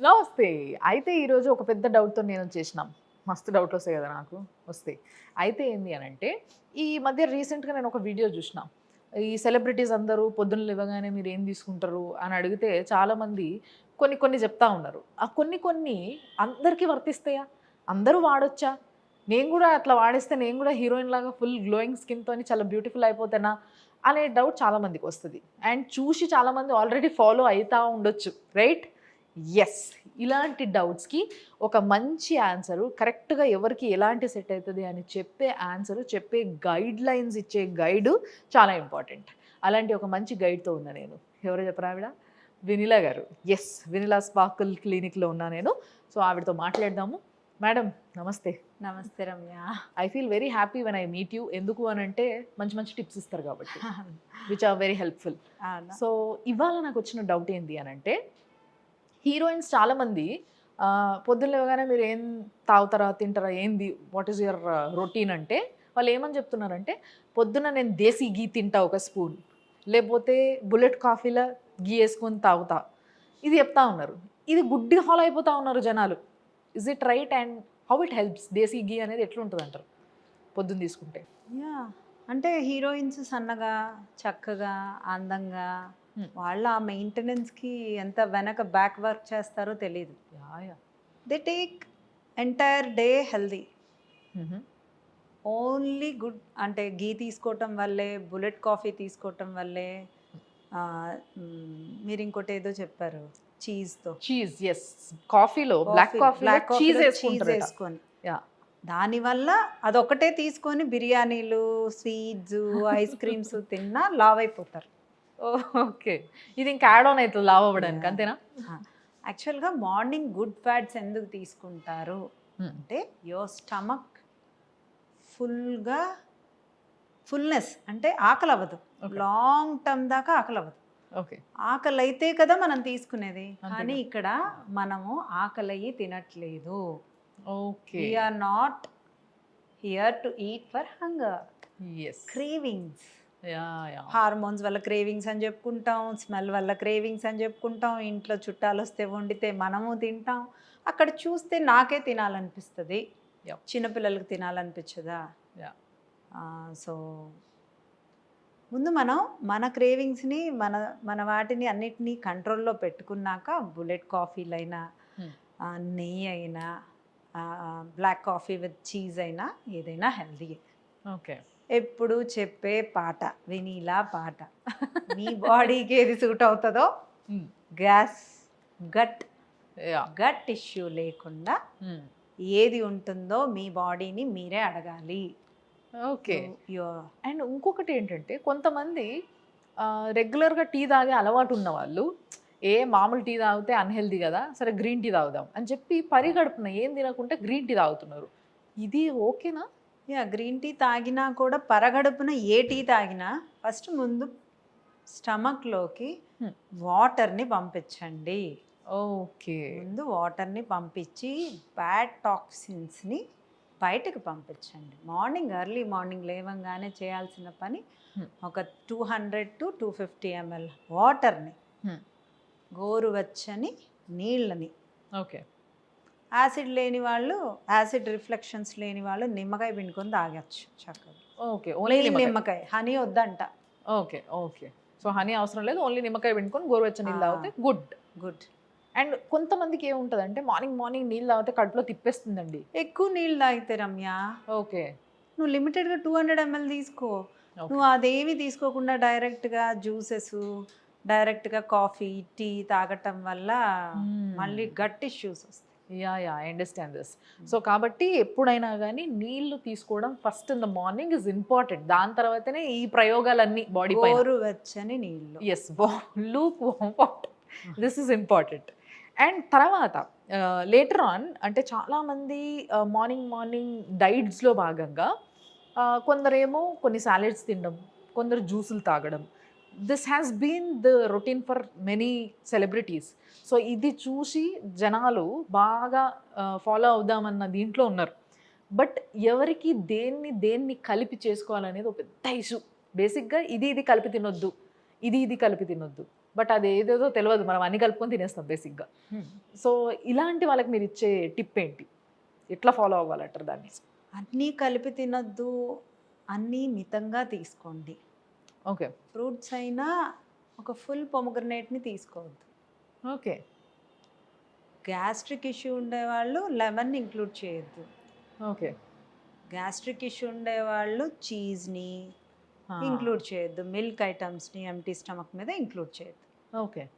నమస్తే అయితే ఈరోజు ఒక పెద్ద డౌట్తో నేను చేసినాం. మస్తు డౌట్ వస్తాయి కదా నాకు? వస్తాయి. అయితే ఏంది అని అంటే ఈ మధ్య రీసెంట్గా నేను ఒక వీడియో చూసిన. ఈ సెలబ్రిటీస్ అందరూ పొద్దున్న లేవగానే మీరు ఏం తీసుకుంటారు అని అడిగితే చాలామంది కొన్ని కొన్ని చెప్తా ఉన్నారు. ఆ కొన్ని కొన్ని అందరికీ వర్తిస్తాయా? అందరూ వాడొచ్చా? నేను కూడా అట్లా వాడేస్తే నేను కూడా హీరోయిన్ లాగా ఫుల్ గ్లోయింగ్ స్కిన్తో చాలా బ్యూటిఫుల్ అయిపోతానా? అనే డౌట్ చాలామందికి వస్తుంది. అండ్ చూసి చాలామంది ఆల్రెడీ ఫాలో అవుతూ ఉండొచ్చు. రైట్? ఎస్ ఇలాంటి డౌట్స్కి ఒక మంచి ఆన్సరు కరెక్ట్గా ఎవరికి ఎలాంటి సెట్ అవుతుంది అని చెప్పే ఆన్సరు చెప్పే గైడ్ లైన్స్ ఇచ్చే గైడు చాలా ఇంపార్టెంట్ అలాంటి ఒక మంచి గైడ్తో ఉన్నా నేను. ఎవరో చెప్పరా ఆవిడ? వినిలా గారు. ఎస్ వినిలా స్పార్కుల్ క్లినిక్లో ఉన్నా నేను. సో ఆవిడతో మాట్లాడదాము. మేడం నమస్తే. నమస్తే Ramya. I feel very happy when I meet you ఎందుకు అని అంటే మంచి మంచి టిప్స్ ఇస్తారు కాబట్టి which are very helpful? So ఇవాళ నాకు వచ్చిన డౌట్ ఏంటి అని అంటే హీరోయిన్స్ చాలామంది పొద్దున్న లేవగానే మీరు ఏం తాగుతారా తింటారా ఏంది వాట్ ఈస్ యువర్ రొటీన్ అంటే వాళ్ళు ఏమని చెప్తున్నారంటే పొద్దున్న నేను దేశీ గీ తింటా ఒక స్పూన్ లేకపోతే బుల్లెట్ కాఫీలో గీ వేసుకొని తాగుతా. ఇది చెప్తా ఉన్నారు. ఇది గుడ్డి ఫాలో అయిపోతూ ఉన్నారు జనాలు. Is it right and how it helps desi ghee అనేది ఎట్లుంటుంది అంటారు పొద్దున్న తీసుకుంటే. యా అంటే హీరోయిన్స్ సన్నగా చక్కగా అందంగా వాళ్ళ ఆ మెయింటెనెన్స్కి ఎంత వెనక బ్యాక్ వర్క్ చేస్తారో తెలియదు yeah yeah they take entire day healthy only good అంటే గీ తీసుకోవటం వల్లే బుల్లెట్ కాఫీ తీసుకోవటం వల్లే మీరు ఇంకోటి ఏదో చెప్పారు చీజ్తో చీజ్ ఎస్ కాఫీలో బ్లాక్ కాఫీ చీజ్ వేసుకుంటారు వేసుకొని. యా దానివల్ల అదొకటే తీసుకొని బిర్యానీలు స్వీట్స్ ఐస్ క్రీమ్స్ తిన్నా లావ్ అయిపోతారు ఓకే. ఇది ఇంకా యాడ్ ఆన్ అవుతుంది లావ్ అవ్వడానికి. అంతేనా? యాక్చువల్గా మార్నింగ్ గుడ్ ఫ్యాట్స్ ఎందుకు తీసుకుంటారు? Hmm. అంటే యువర్ స్టమక్ ఫుల్గా ఫుల్నెస్ అంటే ఆకలి అవ్వదు. లాంగ్ టర్మ్ దాకా ఆకలి అవ్వదు ఓకే ఆకలి అయితే కదా మనం తీసుకునేది. కానీ. ఇక్కడ మనము ఆకలి అయ్యి తినట్లేదు okay we're not here to eat for hunger cravings hormones వల్ల క్రేవింగ్స్ అని చెప్పుకుంటాం స్మెల్ వల్ల క్రేవింగ్స్ అని చెప్పుకుంటాం ఇంట్లో చుట్టాలు వస్తే వండితే మనము తింటాం. అక్కడ చూస్తే నాకే తినాలనిపిస్తుంది. చిన్నపిల్లలకి తినాలనిపించదా. సో ముందు మనం మన క్రేవింగ్స్ని మన మన వాటిని అన్నిటినీ కంట్రోల్లో పెట్టుకున్నాక బుల్లెట్ కాఫీలైనా నెయ్యి అయినా బ్లాక్ కాఫీ విత్ చీజ్ అయినా ఏదైనా హెల్దీ ఓకే. ఎప్పుడు చెప్పే పాట వెనీలా పాట. మీ బాడీకి ఏది సూట్ అవుతుందో gas gut yeah. Gut issue లేకుండా ఏది ఉంటుందో మీ బాడీని మీరే అడగాలి. ఓకే. అండ్ ఇంకొకటి ఏంటంటే కొంతమంది రెగ్యులర్గా టీ తాగే అలవాటు ఉన్న వాళ్ళు ఏ మామూలు టీ తాగితే అన్హెల్దీ కదా సరే గ్రీన్ టీ తాగుదాం అని చెప్పి పరిగడుపున ఏం తినకుంటే గ్రీన్ టీ తాగుతున్నారు. ఇది ఓకేనా? యా గ్రీన్ టీ తాగినా కూడా పరగడుపున ఏ టీ తాగినా ఫస్ట్ ముందు స్టమక్లోకి. వాటర్ని పంపించండి ఓకే ముందు వాటర్ని పంపించి బ్యాడ్ టాక్సిన్స్ని బయటకు పంపించండి మార్నింగ్ ఎర్లీ మార్నింగ్ లేవంగానే చేయాల్సిన పని. ఒక two hundred to two fifty M వాటర్ని. గోరువెచ్చని నీళ్ళని ఓకే యాసిడ్ లేని వాళ్ళు యాసిడ్ రిఫ్లెక్షన్స్ లేని వాళ్ళు నిమ్మకాయ పిండుకొని తాగొచ్చు చక్కగా. ఓకే ఓన్లీ నిమ్మకాయ. హనీ వద్దంట. Okay okay. సో హనీ అవసరం లేదు ఓన్లీ నిమ్మకాయ పిండుకొని గోరువెచ్చని నీళ్ళు. తాగితే గుడ్. గుడ్. అండ్ కొంతమందికి ఏముంటుందంటే మార్నింగ్ మార్నింగ్ నీళ్ళు తాగితే కడుపులో తిప్పేస్తుందండి. ఎక్కువ నీళ్ళు తాగితే రమ్య. ఓకే. నువ్వు లిమిటెడ్గా టూ హండ్రెడ్ ఎంఎల్ తీసుకో. నువ్వు అదేమి తీసుకోకుండా డైరెక్ట్గా జ్యూసెస్ డైరెక్ట్గా కాఫీ టీ తాగటం వల్ల. మళ్ళీ గట్ ఇష్యూస్ వస్తాయి. Yeah yeah I understand this so కాబట్టి ఎప్పుడైనా కానీ నీళ్ళు తీసుకోవడం first in the morning is important దాని తర్వాతనే ఈ ప్రయోగాలన్నీ బాడీ పైన. గోరువెచ్చని నీళ్ళు yes look what this is important and తర్వాత లేటర్ ఆన్ అంటే చాలామంది మార్నింగ్ మార్నింగ్ డైట్స్లో భాగంగా uh, కొందరేమో కొన్ని సాలెడ్స్ తినడం కొందరు జ్యూసులు తాగడం this has been the routine for many celebrities so ఇది చూసి జనాలు బాగా ఫాలో అవుదామన్న దీంట్లో ఉన్నారు. బట్ ఎవరికి దేన్ని దేన్ని కలిపి చేసుకోవాలనేది ఒక పెద్ద ఇష్యూ బేసిక్గా ఇది ఇది కలిపి తినొద్దు. ఇది ఇది కలిపి తినొద్దు. బట్ అది ఏదేదో తెలియదు మనం అన్ని కలుపుకొని తినేస్తాం బేసిక్గా సో ఇలాంటి వాళ్ళకి మీరు ఇచ్చే టిప్ ఏంటి? ఎట్లా ఫాలో అవ్వాలంటారు దాన్ని? అన్నీ కలిపి తినొద్దు. అన్నీ మితంగా తీసుకోండి. ఓకే. ఫ్రూట్స్ అయినా ఒక ఫుల్ పొమగ్రనేట్ని తీసుకోవద్దు. ఓకే. గ్యాస్ట్రిక్ ఇష్యూ ఉండేవాళ్ళు లెమన్ ఇంక్లూడ్ చేయొద్దు. ఓకే. గ్యాస్ట్రిక్ ఇష్యూ ఉండేవాళ్ళు చీజ్ని ఇంక్లూడ్ చేయొద్దు. మిల్క్ ఐటమ్స్ని ఎంటీ స్టమక్ మీద ఇంక్లూడ్ చేయొద్దు. ఓకే.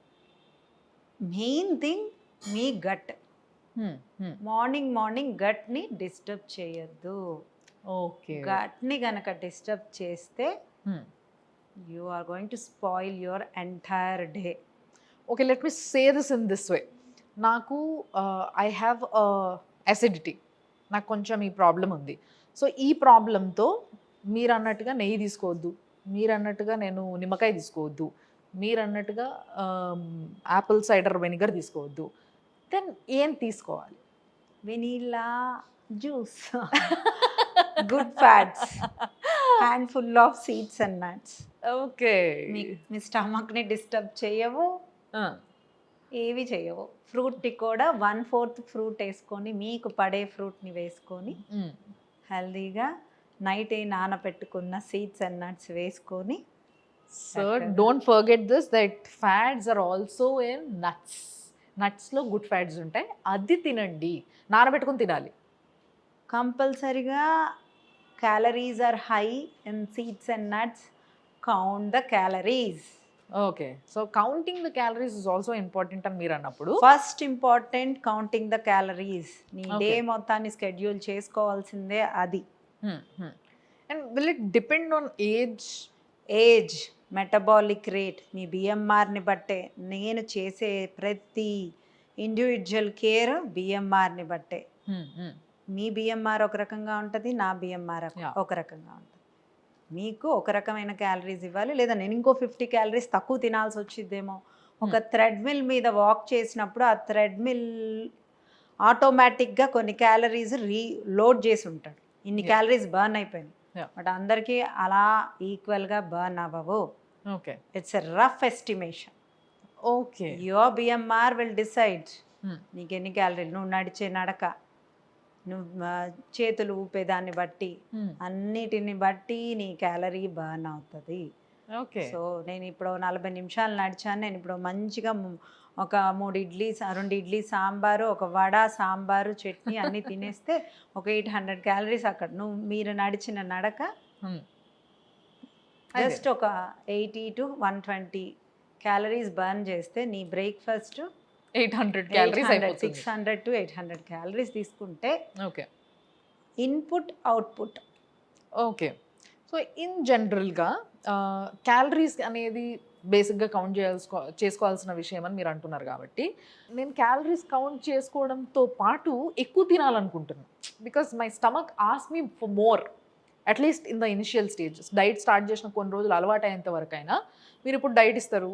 మెయిన్ థింగ్ మీ గట్. మార్నింగ్ మార్నింగ్ గట్ని డిస్టర్బ్ చేయొద్దు. ఓకే. గట్ని కనుక డిస్టర్బ్ చేస్తే you are going to spoil your entire day okay let me say this in this way నాకు ఐ హ్యావ్ అసిడిటీ నాకు కొంచెం ఈ ప్రాబ్లం ఉంది. సో ఈ ప్రాబ్లంతో మీరు అన్నట్టుగా నెయ్యి తీసుకోవద్దు. మీరు అన్నట్టుగా నేను నిమ్మకాయ తీసుకోవద్దు. మీరు అన్నట్టుగా యాపిల్ సైడర్ వెనిగర్ తీసుకోవద్దు. దెన్ ఏం తీసుకోవాలి? Vanilla juice good fats handful of seeds and nuts okay. మీ స్టమక్ని డిస్టర్బ్ చేయవు. ఏవి చేయవు. ఫ్రూట్ని కూడా వన్ ఫోర్త్ ఫ్రూట్ వేసుకొని మీకు పడే ఫ్రూట్ని వేసుకొని హెల్దీగా నైట్ నానబెట్టుకున్న సీడ్స్ అండ్ నట్స్ వేసుకొని so. Don't forget this that fats are also in nuts. నట్స్లో good fats ఉంటాయి. అది తినండి. నానబెట్టుకుని తినాలి. కంపల్సరిగా calories are high in seeds and nuts. Count the calories okay so counting the calories is also important అని మీరు అన్నప్పుడు. First important counting the calories నీ డే. మొత్తాన్ని స్కెడ్యూల్ చేసుకోవాల్సిందే అది. And will it depend on age age metabolic rate మీ బిఎంఆర్ని బట్టే నేను చేసే ప్రతి ఇండివిజువల్ కేర్ బిఎంఆర్ని బట్టే. మీ బిఎంఆర్ ఒక రకంగా ఉంటుంది నా బిఎంఆర్. ఒక రకంగా ఉంటుంది. మీకు ఒక రకమైన క్యాలరీస్ ఇవ్వాలి. లేదా నేను ఇంకో ఫిఫ్టీ క్యాలరీస్ తక్కువ తినాల్సి వచ్చిద్దేమో. ఒక థ్రెడ్మిల్ మీద వాక్ చేసినప్పుడు ఆ థ్రెడ్మిల్ ఆటోమేటిక్గా కొన్ని క్యాలరీస్ రీ లోడ్ చేసి ఉంటాడు. ఇన్ని. Calories burn Yeah. బట్ అందరికీ అలా ఈక్వల్గా బర్న్ అవ్వవు. Okay. It's a rough estimation okay. Your BMR will decide. నీకు ఎన్ని క్యాలరీలు నువ్వు నడిచే నడక. చేతులు ఊపేదాన్ని బట్టి అన్నిటిని బట్టి నీ క్యాలరీ బర్న్ అవుతుంది. ఓకే. సో నేను ఇప్పుడు నలభై నిమిషాలు నడిచాను. నేను ఇప్పుడు మంచిగా ఒక మూడు ఇడ్లీ రెండు ఇడ్లీ సాంబారు ఒక వడ సాంబారు చట్నీ అన్నీ తినేస్తే ఒక ఎయిట్ హండ్రెడ్ క్యాలరీస్ అక్కడ. నువ్వు మీరు నడిచిన నడక జస్ట్ ఒక eighty to one twenty calories burn చేస్తే నీ బ్రేక్ఫాస్ట్ ఎయిట్ హండ్రెడ్ క్యాలరీస్ అయిపోతుంది. Six hundred to eight hundred calories తీసుకుంటే okay. Input output. Okay. So in జనరల్గా క్యాలరీస్ అనేది బేసిక్గా కౌంట్ చేయాల్సుకో చేసుకోవాల్సిన విషయం అని మీరు అంటున్నారు కాబట్టి నేను క్యాలరీస్ కౌంట్ చేసుకోవడంతో పాటు ఎక్కువ తినాలనుకుంటున్నాను because my stomach as me for more at least in the initial stages diet start చేసిన కొన్ని రోజులు అలవాటు అయ్యేంత వరకు అయినా మీరు ఇప్పుడు డైట్ ఇస్తారు.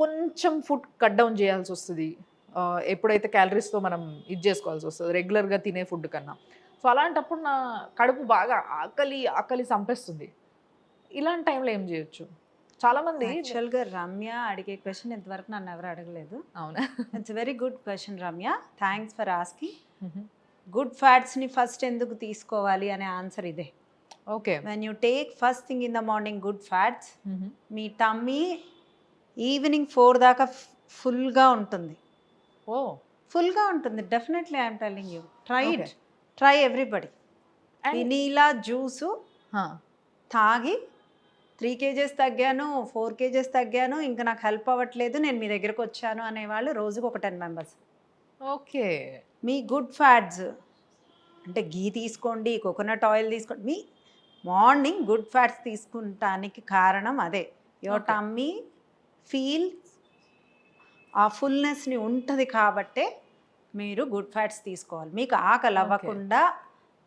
కొంచెం ఫుడ్ కట్ డౌన్ చేయాల్సి వస్తుంది. ఎప్పుడైతే క్యాలరీస్తో మనం ఇది చేసుకోవాల్సి వస్తుంది రెగ్యులర్గా తినే ఫుడ్ కన్నా. సో అలాంటప్పుడు నా కడుపు బాగా ఆకలి ఆకలి సంపేస్తుంది. ఇలాంటి టైంలో ఏం చేయొచ్చు? చాలామంది యాక్చువల్గా రమ్య అడిగే క్వశ్చన్ ఇంతవరకు నన్ను ఎవరు అడగలేదు. అవునా? It's very good question Ramya. Thanks for asking good ఫ్యాట్స్ని first ఎందుకు తీసుకోవాలి అనే ఆన్సర్ ఇదే. Okay. When you take first thing in the morning good fats me tummy evening four దాకా ఫుల్గా ఉంటుంది. ఓ. ఫుల్గా ఉంటుంది. Definitely I'm telling you try it. Try everybody vanilla juice తాగి త్రీ కేజెస్ తగ్గాను ఫోర్ కేజెస్ తగ్గాను ఇంకా నాకు హెల్ప్ అవ్వట్లేదు నేను మీ దగ్గరకు వచ్చాను అనేవాళ్ళు రోజుకు ఒక టెన్ మెంబర్స్ ఓకే. మీ గుడ్ ఫ్యాట్స్ అంటే గీ తీసుకోండి కోకోనట్ ఆయిల్ తీసుకోండి మీ మార్నింగ్ గుడ్ ఫ్యాట్స్ తీసుకుంటానికి కారణం అదే. యువర్. టమ్మీ ఫీల్ ఆ ఫుల్నెస్ని ఉంటుంది కాబట్టే మీరు గుడ్ ఫ్యాట్స్ తీసుకోవాలి మీకు ఆకలి. అవ్వకుండా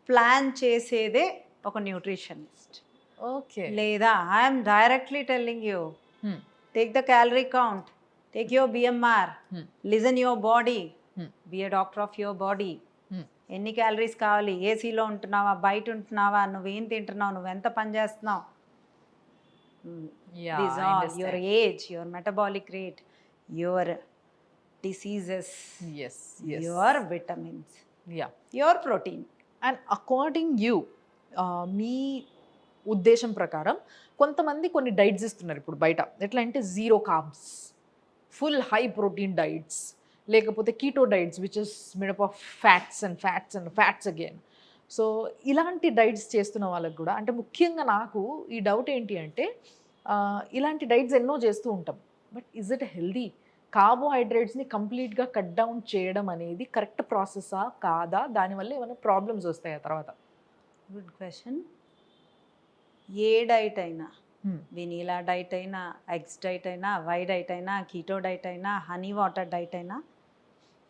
ప్లాన్ చేసేదే ఒక న్యూట్రిషనిస్ట్ ఓకే లేదా I'm directly telling you. Take the calorie count take your BMR. Listen your body. Be a doctor of your body. ఎన్ని క్యాలరీస్ కావాలి ఏసీలో ఉంటున్నావా బయట ఉంటున్నావా నువ్వేం తింటున్నావు నువ్వు ఎంత పని చేస్తున్నావు Yeah, These I all your understand. age, your metabolic rate, your diseases, Yes, yes. your vitamins, Yeah. your protein. And according you మీ ఉద్దేశం ప్రకారం కొంతమంది కొన్ని డైట్స్ ఇస్తున్నారు ఇప్పుడు బయట ఎట్లా అంటే zero carbs full high protein diets లేకపోతే keto diets which is made up of fats and fats and fats again so ఇలాంటి డైట్స్ చేస్తున్న వాళ్ళకి కూడా అంటే ముఖ్యంగా నాకు ఈ డౌట్ ఏంటి అంటే ఇలాంటి డైట్స్ ఎన్నో చేస్తూ ఉంటాం. But is it healthy? కార్బోహైడ్రేట్స్ని కంప్లీట్గా కట్ డౌన్ చేయడం అనేది కరెక్ట్ ప్రాసెసా కాదా? దానివల్ల ఏమైనా ప్రాబ్లమ్స్ వస్తాయా తర్వాత? Good question. ఏ డైట్ అయినా. వెనీలా డైట్ అయినా ఎగ్స్ డైట్ అయినా వై డైట్ అయినా కీటో డైట్ అయినా హనీ వాటర్ డైట్ అయినా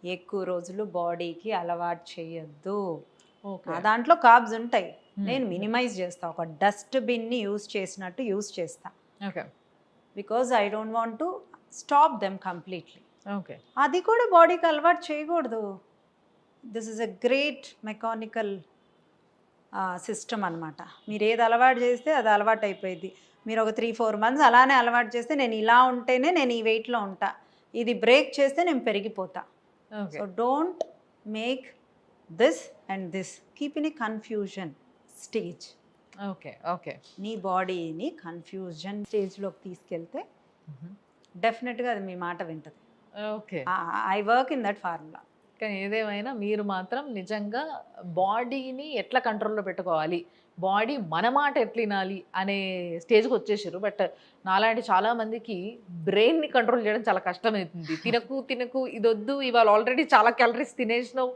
ఎక్కువ రోజులు బాడీకి అలవాటు చేయొద్దు. దాంట్లో కార్బ్స్ ఉంటాయి. నేను మినిమైజ్ చేస్తా. ఒక డస్ట్బిన్ని యూస్ చేసినట్టు యూస్ చేస్తా. Okay because I don't want to stop them completely okay అది కూడా బాడీకి అలవాటు చేయకూడదు. This is a great mechanical system అనమాట మీరు ఏది అలవాటు చేస్తే అది అలవాటు అయిపోయింది మీరు ఒక త్రీ ఫోర్ మంత్స్ అలానే అలవాటు చేస్తే నేను ఇలా ఉంటేనే నేను ఈ వెయిట్లో ఉంటా. ఇది బ్రేక్ చేస్తే నేను పెరిగిపోతా. So don't make this and this keep in a confusion stage okay okay. నీ బాడీని కన్ఫ్యూజన్ స్టేజ్లోకి తీసుకెళ్తే డెఫినెట్గా అది మీ మాట వింటది. Okay. I work in that formula. కానీ ఏదేమైనా మీరు మాత్రం నిజంగా బాడీని ఎట్లా కంట్రోల్లో పెట్టుకోవాలి? బాడీ మన మాట ఎట్లా వినాలి అనే స్టేజ్కి వచ్చేసారు. బట్ నాలాంటి చాలా మందికి బ్రెయిన్ని కంట్రోల్ చేయడం చాలా కష్టమవుతుంది తినకు తినకు ఇది వద్దు ఇవాళ ఆల్రెడీ చాలా క్యాలరీస్ తినేసినావు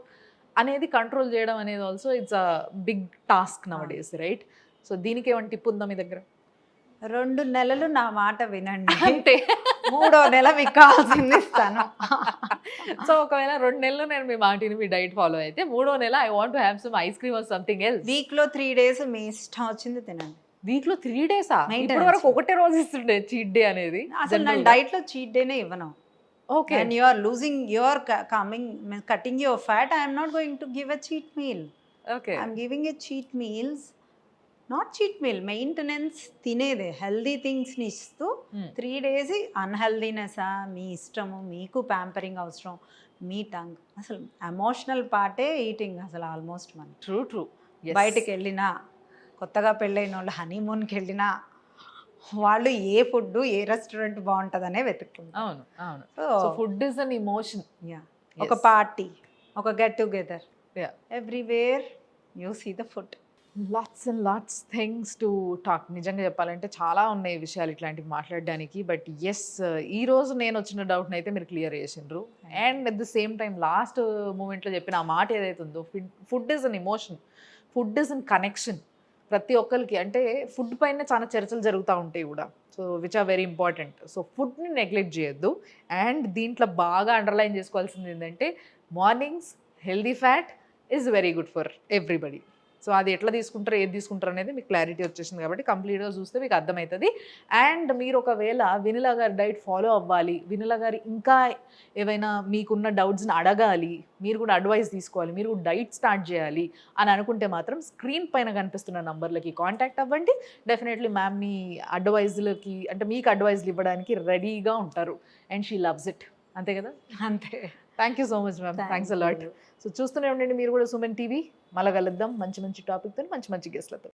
అనేది కంట్రోల్ చేయడం అనేది also it's a big task nowadays right? So దీనికి ఏమైనా టిప్ ఉందా మీ దగ్గర? రెండు నెలలు నా మాట వినండి. అంటే మూడో నెల మీకు కావాల్సింది ఇస్తాను. సో ఒకవేళ రెండు నెలలు నేను మీ మాటిని మీ డైట్ ఫాలో అయితే మూడో నెల I want have some ice cream or something else. వీక్లో త్రీ డేస్ మీ ఇష్టం వచ్చింది తినండి. వీక్లో త్రీ డేసా. ఇప్పటి వరకు ఒకటే రోజు ఇస్తుండే చీట్ డే అనేది. అసలు నేను డైట్లో చీట్ డేనే ఇవ్వను. Okay. And you are losing you are coming cutting your fat I'm not going to give a cheat meal okay. I'm giving a cheat meals not cheat meal maintenance తినేదే. Healthy థింగ్స్ని ఇస్తూ. Three days అన్హెల్దీనెస్సా మీ ఇష్టము మీకు pampering అవసరం మీ tongue అసలు ఎమోషనల్ పార్టే ఈటింగ్ అసలు ఆల్మోస్ట్ మన ట్రూ ట్రూ బయటికి వెళ్ళినా కొత్తగా పెళ్ళైన వాళ్ళు హనీమూన్కి వెళ్ళినా వాళ్ళు ఏ ఫుడ్ ఏ రెస్టారెంట్ బాగుంటుందనే వెతుక్కుంటారు. అవును అవును. So food is an emotion yeah ఒక పార్టీ ఒక get together. Everywhere you see the food lots and lots things to talk నిజంగా చెప్పాలంటే చాలా ఉన్నాయి విషయాలు ఇట్లాంటివి మాట్లాడడానికి. బట్ ఎస్ ఈ రోజు నేను వచ్చిన డౌట్ని అయితే మీరు క్లియర్ చేసిండ్రు. And at the same time last మూమెంట్లో చెప్పిన ఆ మాట ఏదైతే ఉందో food is an emotion food is an connection ప్రతి ఒక్కరికి అంటే ఫుడ్ పైన చాలా చర్చలు జరుగుతూ ఉంటాయి కూడా. So which are very important so ఫుడ్ని నెగ్లెక్ట్ చేయొద్దు. అండ్ దీంట్లో బాగా అండర్లైన్ చేసుకోవాల్సింది ఏంటంటే mornings healthy fat is very good for everybody so అది ఎట్లా తీసుకుంటారు ఏది తీసుకుంటారు అనేది మీకు క్లారిటీ వచ్చేసింది కాబట్టి కంప్లీట్గా చూస్తే మీకు అర్థమవుతుంది. అండ్ మీరు ఒకవేళ వినిలా గారి డైట్ ఫాలో అవ్వాలి వినిలా గారి ఇంకా ఏవైనా మీకున్న డౌట్స్ని అడగాలి మీరు కూడా అడ్వైస్ తీసుకోవాలి మీరు కూడా డైట్ స్టార్ట్ చేయాలి అని అనుకుంటే మాత్రం స్క్రీన్ పైన కనిపిస్తున్న నంబర్లకి కాంటాక్ట్ అవ్వండి. డెఫినెట్లీ మ్యామ్ మీ అడ్వైజ్లకి అంటే మీకు అడ్వైజ్లు ఇవ్వడానికి రెడీగా ఉంటారు. అండ్ షీ లవ్స్ ఇట్ అంతే కదా? అంతే. Thank you so much ma'am thanks a lot so చూస్తూనే ఉండండి మీరు కూడా సుమన్ టీవీ. మళ్ళా కలుద్దాం. మంచి మంచి టాపిక్తో మంచి మంచి గెస్ట్లతో